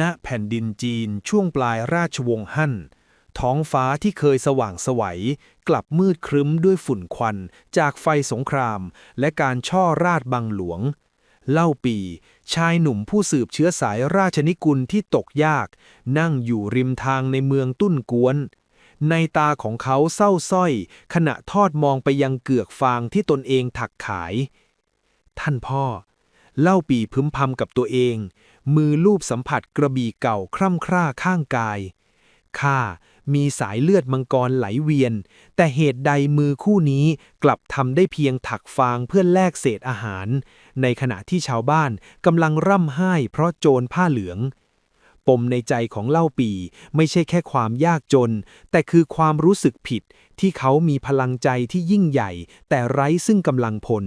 ณแผ่นดินจีนช่วงปลายราชวงศ์ฮั่น ท้องฟ้าที่เคยสว่างไสวัย กลับมืดครึ้มด้วยฝุ่นควัน จากไฟสงคราม และการช่อราดบังหลวง เล่าปี ชายหนุ่มผู้สืบเชื้อสายราชนิกุลที่ตกยาก นั่งอยู่ริมทางในเมืองตุ้นกวน ในตาของเขาเศร้าสร้อย ขณะทอดมองไปยังเกือกฟางที่ตนเองถักขาย ท่านพ่อ เล่าปีพึมพำกับตัวเอง มือลูบสัมผัสกระบี่เก่าคร่ำคร่าข้างกาย ข้ามีสายเลือดมังกรไหลเวียน แต่เหตุใดมือคู่นี้กลับทำได้เพียงถักฟางเพื่อแลกเศษอาหาร ในขณะที่ชาวบ้านกำลังร่ำไห้เพราะโจรผ้าเหลือง ปมในใจของเล่าปีไม่ใช่แค่ความยากจน แต่คือความรู้สึกผิดที่เขามีพลังใจที่ยิ่งใหญ่ แต่ไร้ซึ่งกำลังพล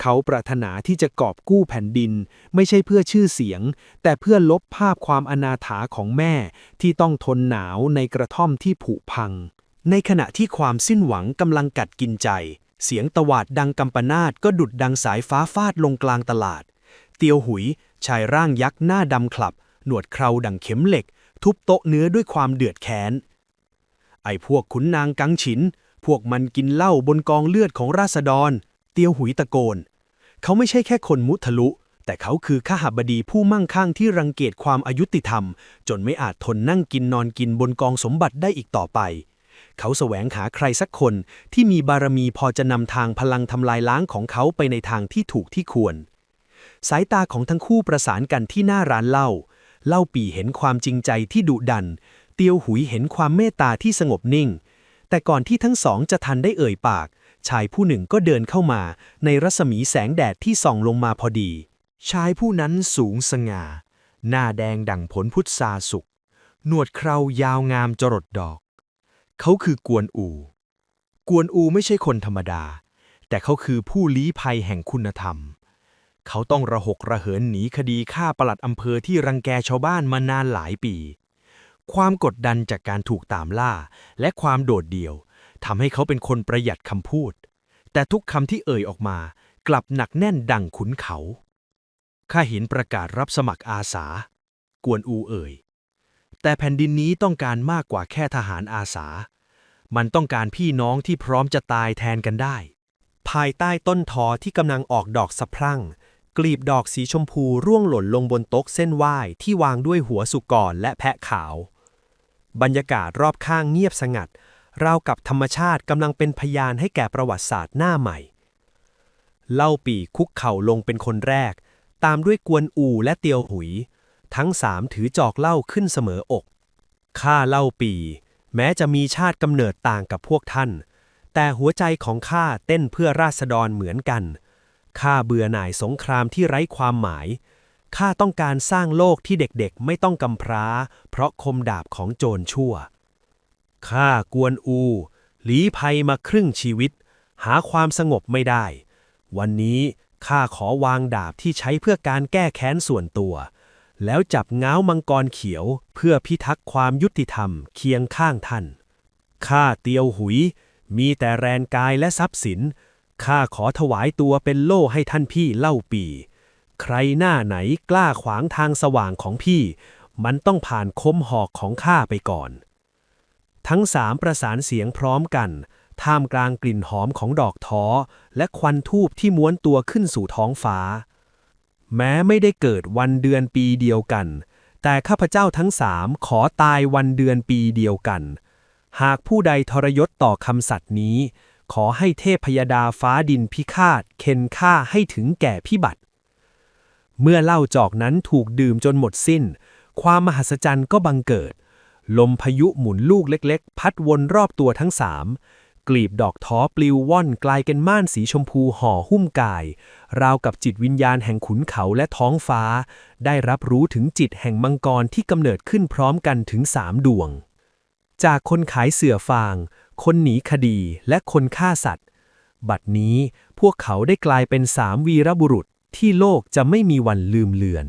เขาปรารถนาที่จะกอบกู้แผ่นดิน ไม่ใช่เพื่อชื่อเสียง แต่เพื่อลบภาพความอนาถาของแม่ที่ต้องทนหนาวในกระท่อมที่ผุพัง ในขณะที่ความสิ้นหวังกำลังกัดกินใจ เสียงตวาดดังกำปนาตก็ดุดดังสายฟ้าฟาดลงกลางตลาด เตียวหุย ชายร่างยักษ์หน้าดำคลับ หนวดเคราดังเข็มเหล็ก ทุบโต๊ะเนื้อด้วยความเดือดแค้น ไอ้พวกขุนนางกังฉิน พวกมันกินเหล้าบนกองเลือดของราษฎร เตียวหุยตะโกน เขาไม่ใช่แค่คนมุทะลุ แต่เขาคือข้าหบดีผู้มั่งคั่งที่รังเกียจความอายุติธรรม จนไม่อาจทนนั่งกินนอนกินบนกองสมบัติได้อีกต่อไป เขาแสวงหาใครสักคนที่มีบารมีพอจะนำทางพลังทำลายล้างของเขาไปในทางที่ถูกที่ควร สายตาของทั้งคู่ประสานกันที่หน้าร้านเหล้าเล่าปีเห็นความจริงใจที่ดุดัน เตียวหุยเห็นความเมตตาที่สงบนิ่ง แต่ก่อนที่ทั้งสองจะทันได้เอ่ยปาก ชายผู้หนึ่งก็เดินเข้ามาในรัศมีแสงแดดที่ส่องลงมาพอดี ชายผู้นั้นสูงสง่า หน้าแดงดั่งผลพุทราสุก หนวดเครายาวงามจรดดอก เขาคือกวนอู กวนอูไม่ใช่คนธรรมดา แต่เขาคือผู้ลี้ภัยแห่งคุณธรรม เขาต้องระหกระเหินหนีคดีฆ่าปลัดอำเภอที่รังแกชาวบ้านมานานหลายปี ความกดดันจากการถูกตามล่าและความโดดเดี่ยว ทำให้เขาเป็นคนประหยัดคำพูด แต่ทุกคำที่เอ่ยออกมา กลับหนักแน่นดังขุนเขาข้าเห็นประกาศรับสมัครอาสา กวนอูเอ่ย แต่แผ่นดินนี้ต้องการมากกว่าแค่ทหารอาสา มันต้องการพี่น้องที่พร้อมจะตายแทนกันได้ ภายใต้ต้นทอที่กำลังออกดอกสะพรั่ง กลีบดอกสีชมพูร่วงหล่นลงบนโต๊ะเส้นไหว้ที่วางด้วยหัวสุกรและแพะขาว บรรยากาศรอบข้างเงียบสงัด ราวกับธรรมชาติกำลังเป็นพยานให้แก่ประวัติศาสตร์หน้าใหม่ เล่าปีคุกเข่าลงเป็นคนแรก ตามด้วยกวนอูและเตียวหุย ทั้งสามถือจอกเหล้าขึ้นเสมออกข้าเล่าปี แม้จะมีชาติกำเนิดต่างกับพวกท่าน แต่หัวใจของข้าเต้นเพื่อราษฎรเหมือนกันข้าเบื่อหน่ายสงครามที่ไร้ความหมายข้าต้องการสร้างโลกที่เด็กๆ ไม่ต้องกำพร้า เพราะคมดาบของโจรชั่ว ข้ากวนอู หลีภัยมาครึ่งชีวิต หาความสงบไม่ได้ วันนี้ข้าขอวางดาบที่ใช้เพื่อการแก้แค้นส่วนตัว แล้วจับง้าวมังกรเขียวเพื่อพิทักษ์ความยุติธรรมเคียงข้างท่าน ข้าเตียวหุย มีแต่แรงกายและทรัพย์สิน ข้าขอถวายตัวเป็นโล่ให้ท่านพี่เล่าปี ใครหน้าไหนกล้าขวางทางสว่างของพี่ มันต้องผ่านคมหอกของข้าไปก่อน ทั้งสามประสานเสียงพร้อมกัน ท่ามกลางกลิ่นหอมของดอกท้อ และควันทูบที่ม้วนตัวขึ้นสู่ท้องฟ้า แม้ไม่ได้เกิดวันเดือนปีเดียวกัน แต่ข้าพเจ้าทั้งสามขอตายวันเดือนปีเดียวกัน หากผู้ใดทรยศต่อคำสัตย์นี้ ขอให้เทพพยดาฟ้าดินพิฆาตเข็นฆ่าให้ถึงแก่พิบัติ เมื่อเหล้าจอกนั้นถูกดื่มจนหมดสิ้น ความมหัศจรรย์ก็บังเกิด ลมพายุหมุนลูกเล็กๆ พัดวนรอบตัวทั้งสามกลีบดอกท้อปลิวว่อนกลายเป็นม่านสีชมพูห่อหุ้มกาย ราวกับจิตวิญญาณแห่งขุนเขาและท้องฟ้า ได้รับรู้ถึงจิตแห่งมังกรที่กำเนิดขึ้นพร้อมกันถึงสามดวง จากคนขายเสื่อฟาง คนหนีคดีและคนฆ่าสัตว์ บัดนี้พวกเขาได้กลายเป็นสามวีรบุรุษที่โลกจะไม่มีวันลืมเลือน